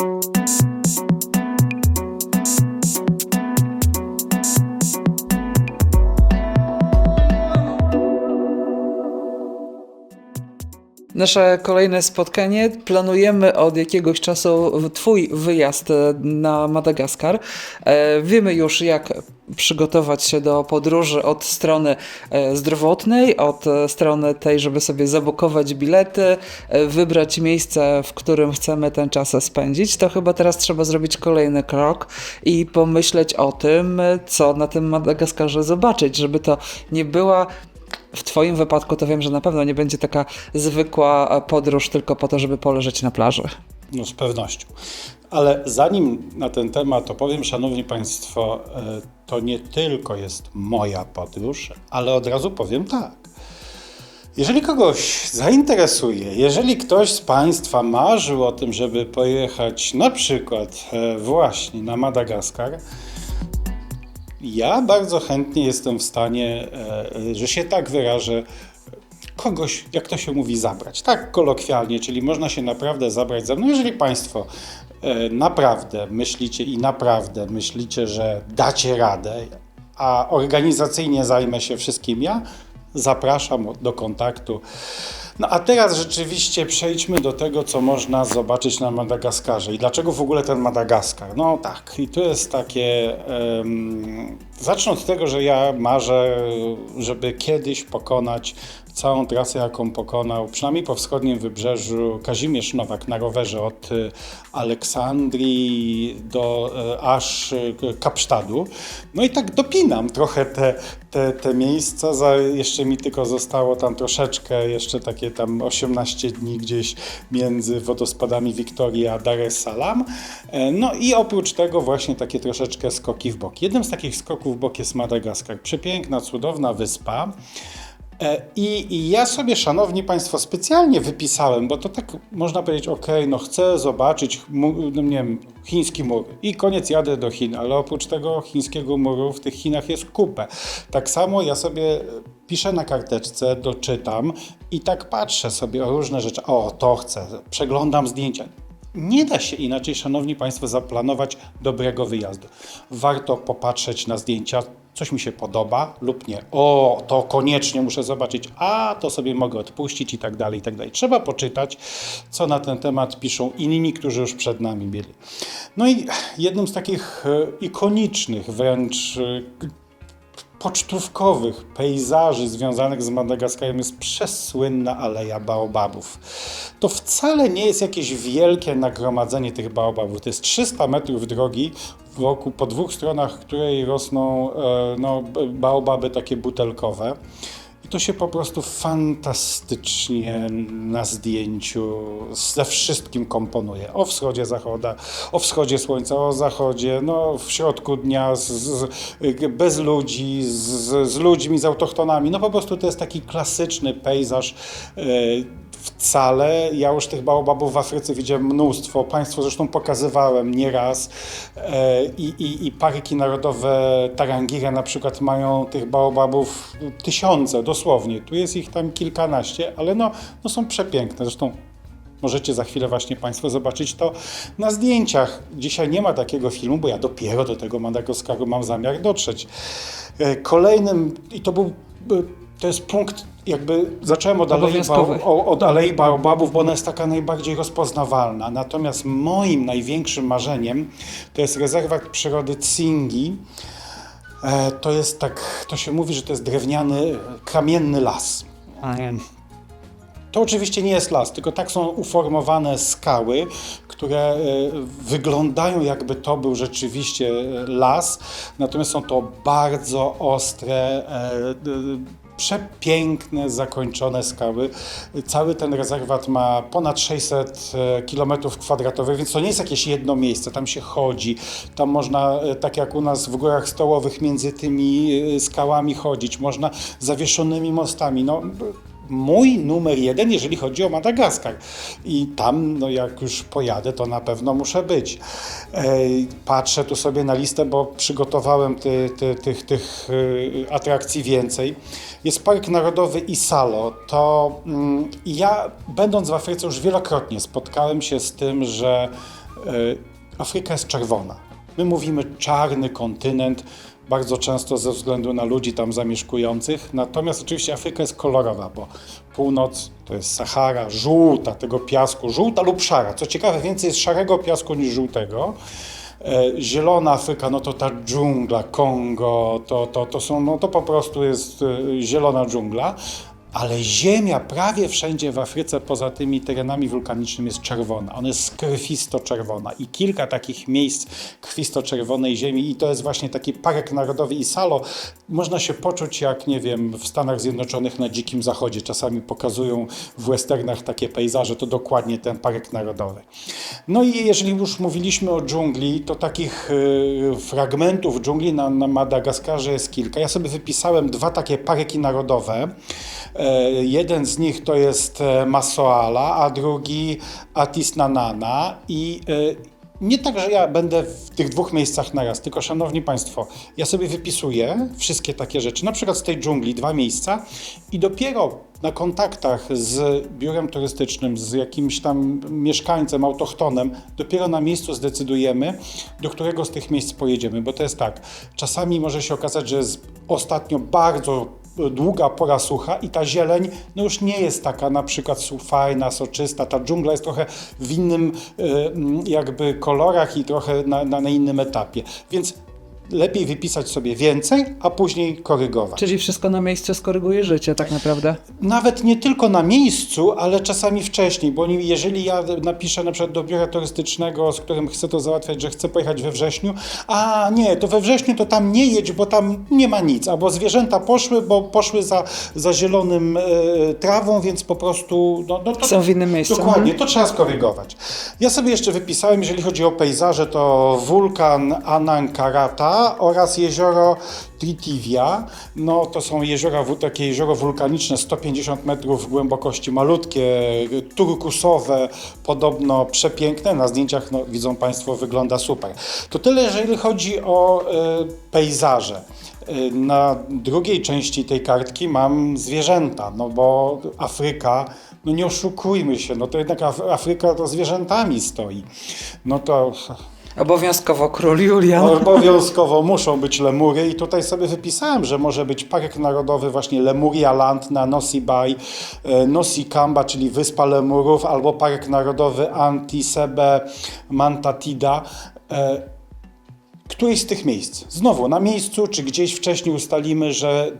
Thank you. Nasze kolejne spotkanie planujemy od jakiegoś czasu Twój wyjazd e, na Madagaskar. E, Wiemy już, jak przygotować się do podróży od strony e, zdrowotnej, od strony tej, żeby sobie zabukować bilety, wybrać miejsce, w którym chcemy ten czas spędzić. To chyba teraz trzeba zrobić kolejny krok i pomyśleć o tym, co na tym Madagaskarze zobaczyć, żeby to nie była w Twoim wypadku to wiem, że na pewno nie będzie taka zwykła podróż tylko po to, żeby poleżeć na plaży. No z pewnością. Ale zanim na ten temat opowiem, Szanowni Państwo, e, to nie tylko jest moja podróż, ale od razu powiem tak. Jeżeli kogoś zainteresuje, jeżeli ktoś z Państwa marzył o tym, żeby pojechać na przykład e, właśnie na Madagaskar, ja bardzo chętnie jestem w stanie, e, że się tak wyrażę, kogoś, jak to się mówi, zabrać. Tak kolokwialnie, czyli można się naprawdę zabrać ze mną. Jeżeli Państwo e, naprawdę myślicie i naprawdę myślicie, że dacie radę, a organizacyjnie zajmę się wszystkim ja, zapraszam do kontaktu. No a teraz rzeczywiście przejdźmy do tego, co można zobaczyć na Madagaskarze i dlaczego w ogóle ten Madagaskar. No tak, i tu jest takie. em, zacznę od tego, że ja marzę, żeby kiedyś pokonać całą trasę, jaką pokonał, przynajmniej po wschodnim wybrzeżu, Kazimierz Nowak na rowerze od y, Aleksandrii do y, aż y, Kapsztadu. No i tak dopinam trochę te, te, te miejsca. Za, jeszcze mi tylko zostało tam troszeczkę, jeszcze takie tam 18 dni gdzieś między wodospadami Wiktorii a Dar es Salaam. E, No i oprócz tego właśnie takie troszeczkę skoki w bok. Jednym z takich skoków w bok jest Madagaskar. Przepiękna, cudowna wyspa. E, I, I ja sobie, szanowni państwo, specjalnie wypisałem, bo to tak można powiedzieć, ok, no chcę zobaczyć, no nie wiem, chiński mur i koniec jadę do Chin, ale oprócz tego chińskiego muru w tych Chinach jest kupę. Tak samo ja sobie piszę na karteczce, doczytam i tak patrzę sobie o różne rzeczy. O, to chcę, przeglądam zdjęcia. Nie da się inaczej, szanowni państwo, zaplanować dobrego wyjazdu. Warto popatrzeć na zdjęcia, coś mi się podoba lub nie. O, to koniecznie muszę zobaczyć, a to sobie mogę odpuścić i tak dalej, i tak dalej. Trzeba poczytać, co na ten temat piszą inni, którzy już przed nami byli. No i jednym z takich e, ikonicznych wręcz e, pocztówkowych pejzaży związanych z Madagaskarem jest przesłynna Aleja Baobabów. To wcale nie jest jakieś wielkie nagromadzenie tych baobabów. To jest 300 metrów drogi, wokół, po dwóch stronach której rosną e, no, baobaby takie butelkowe. To się po prostu fantastycznie na zdjęciu ze wszystkim komponuje. O wschodzie zachoda, o wschodzie słońca, o zachodzie, no w środku dnia, z, z, bez ludzi, z, z ludźmi, z autochtonami. No po prostu to jest taki klasyczny pejzaż. e, Wcale. Ja już tych baobabów w Afryce widziałem mnóstwo. Państwu zresztą pokazywałem nieraz. E, I, i, I parki narodowe Tarangire na przykład mają tych baobabów tysiące, dosłownie. Tu jest ich tam kilkanaście, ale no, no są przepiękne. Zresztą Możecie za chwilę właśnie Państwo zobaczyć to na zdjęciach. Dzisiaj nie ma takiego filmu, bo ja dopiero do tego Madagaskaru mam zamiar dotrzeć. E, Kolejnym, i to był, e, to jest punkt, jakby zacząłem od Alei, Obowiązkowy. Bao- o- od Alei Baobabów, bo ona jest taka najbardziej rozpoznawalna. Natomiast moim największym marzeniem to jest rezerwat przyrody Tsingi. E, To jest tak, to się mówi, że to jest drewniany, kamienny las. To oczywiście nie jest las, tylko tak są uformowane skały, które e, wyglądają jakby to był rzeczywiście e, las, natomiast są to bardzo ostre, przepiękne, zakończone skały. Cały ten rezerwat ma ponad 600 km kwadratowych, więc to nie jest jakieś jedno miejsce, tam się chodzi, tam można, e, tak jak u nas w górach stołowych, między tymi e, skałami chodzić, można zawieszonymi mostami. No, mój numer jeden, jeżeli chodzi o Madagaskar. I tam, no jak już pojadę, to na pewno muszę być. Patrzę tu sobie na listę, bo przygotowałem ty, ty, tych, tych y, atrakcji więcej. Jest Park Narodowy Isalo. To mm, ja, będąc w Afryce, już wielokrotnie spotkałem się z tym, że E, Afryka jest czerwona. My mówimy czarny kontynent, bardzo często ze względu na ludzi tam zamieszkujących. Natomiast oczywiście Afryka jest kolorowa, bo północ to jest Sahara, żółta tego piasku, żółta lub szara. Co ciekawe, więcej jest szarego piasku niż żółtego. E, Zielona Afryka, no to ta dżungla, Kongo, to, to, to są, no to po prostu jest e, zielona dżungla. Ale ziemia prawie wszędzie w Afryce, poza tymi terenami wulkanicznymi, jest czerwona. Ona jest krwisto-czerwona. I kilka takich miejsc krwisto-czerwonej ziemi, i to jest właśnie taki park narodowy Isalo. Można się poczuć jak, nie wiem, w Stanach Zjednoczonych na Dzikim Zachodzie. Czasami pokazują w westernach takie pejzaże, to dokładnie ten park narodowy. No i jeżeli już mówiliśmy o dżungli, to takich y, fragmentów dżungli na, na Madagaskarze jest kilka. Ja sobie wypisałem dwa takie parki narodowe. E, Jeden z nich to jest e, Masoala, a drugi Atisnanana i e, nie tak, że ja będę w tych dwóch miejscach naraz, tylko szanowni Państwo, ja sobie wypisuję wszystkie takie rzeczy, na przykład z tej dżungli dwa miejsca i dopiero na kontaktach z biurem turystycznym, z jakimś tam mieszkańcem, autochtonem, dopiero na miejscu zdecydujemy, do którego z tych miejsc pojedziemy, bo to jest tak, czasami może się okazać, że ostatnio bardzo długa pora sucha i ta zieleń no już nie jest taka na przykład fajna, soczysta, ta dżungla jest trochę w innym e, jakby kolorach i trochę na, na, na innym etapie, więc lepiej wypisać sobie więcej, a później korygować. Czyli wszystko na miejscu skoryguje życie tak naprawdę. Nawet nie tylko na miejscu, ale czasami wcześniej, bo jeżeli ja napiszę na przykład do biura turystycznego, z którym chcę to załatwiać, że chcę pojechać we wrześniu, a nie, to we wrześniu to tam nie jedź, bo tam nie ma nic, albo zwierzęta poszły, bo poszły za, za zielonym e, trawą, więc po prostu... No, no to, Są w innym miejscu. Dokładnie, to trzeba skorygować. Ja sobie jeszcze wypisałem, jeżeli chodzi o pejzaże, to wulkan Anankarata oraz jezioro Tritivia. No to są jeziora, takie jezioro wulkaniczne, 150 metrów głębokości, malutkie, turkusowe, podobno przepiękne. Na zdjęciach, no, widzą Państwo, wygląda super. To tyle, jeżeli chodzi o e, pejzaże. E, Na drugiej części tej kartki mam zwierzęta, no bo Afryka, no nie oszukujmy się, no to jednak Af- Afryka to zwierzętami stoi. No to Obowiązkowo król Julian. obowiązkowo muszą być lemury i tutaj sobie wypisałem, że może być park narodowy właśnie Lemuria Land na Nosy Bay, e, Nosy Kamba, czyli Wyspa Lemurów, albo park narodowy Antisebe Mantatida. E, Któryś z tych miejsc. Znowu na miejscu, czy gdzieś wcześniej ustalimy, że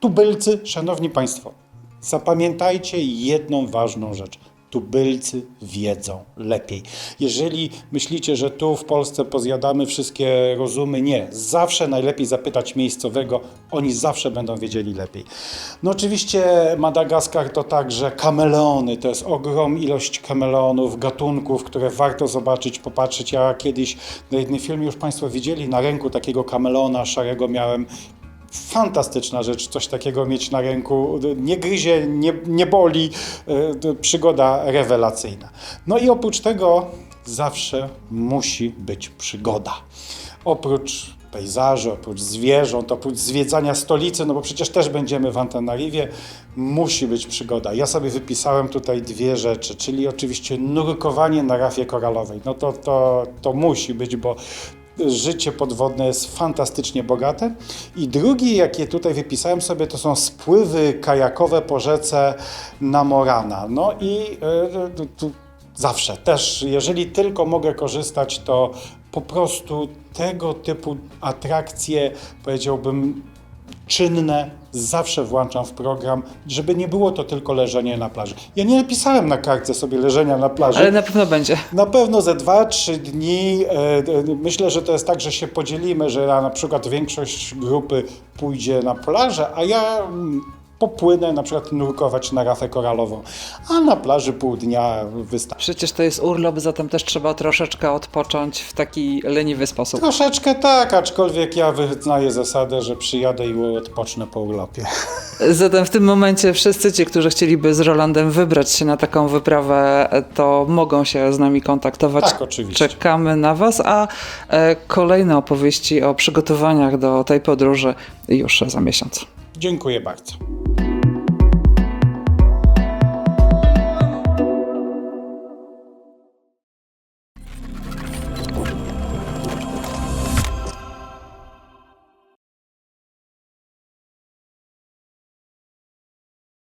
tubylcy, szanowni państwo, zapamiętajcie jedną ważną rzecz. Tubylcy wiedzą lepiej. Jeżeli myślicie, że tu w Polsce pozjadamy wszystkie rozumy, nie. Zawsze najlepiej zapytać miejscowego, oni zawsze będą wiedzieli lepiej. No oczywiście Madagaskar to także kameleony, to jest ogrom ilość kameleonów, gatunków, które warto zobaczyć, popatrzeć. Ja kiedyś na jednym filmie już Państwo widzieli, na ręku takiego kameleona szarego miałem fantastyczna rzecz, coś takiego mieć na ręku. Nie gryzie, nie, nie boli, e, przygoda rewelacyjna. No i oprócz tego zawsze musi być przygoda. Oprócz pejzaży, oprócz zwierząt, oprócz zwiedzania stolicy, no bo przecież też będziemy w Antanariwie, musi być przygoda. Ja sobie wypisałem tutaj dwie rzeczy, czyli oczywiście nurkowanie na rafie koralowej. No to, to, to musi być, bo życie podwodne jest fantastycznie bogate. I drugi, jakie tutaj wypisałem sobie, to są spływy kajakowe po rzece Namorana. No i e, tu zawsze też, jeżeli tylko mogę korzystać, to po prostu tego typu atrakcje, powiedziałbym, czynne zawsze włączam w program, żeby nie było to tylko leżenie na plaży. Ja nie napisałem na kartce sobie leżenia na plaży. Ale na pewno będzie. Na pewno ze 2-3 dni. e, e, Myślę, że to jest tak, że się podzielimy, że na przykład większość grupy pójdzie na plażę, a ja mm, popłynę na przykład nurkować na rafę koralową, a na plaży pół dnia wystarczy. Przecież to jest urlop, zatem też trzeba troszeczkę odpocząć w taki leniwy sposób. Troszeczkę tak, aczkolwiek ja wyznaję zasadę, że przyjadę i odpocznę po urlopie. Zatem w tym momencie wszyscy ci, którzy chcieliby z Rolandem wybrać się na taką wyprawę, to mogą się z nami kontaktować. Tak, oczywiście. Czekamy na Was, a e, kolejne opowieści o przygotowaniach do tej podróży już za miesiąc. Dziękuję bardzo.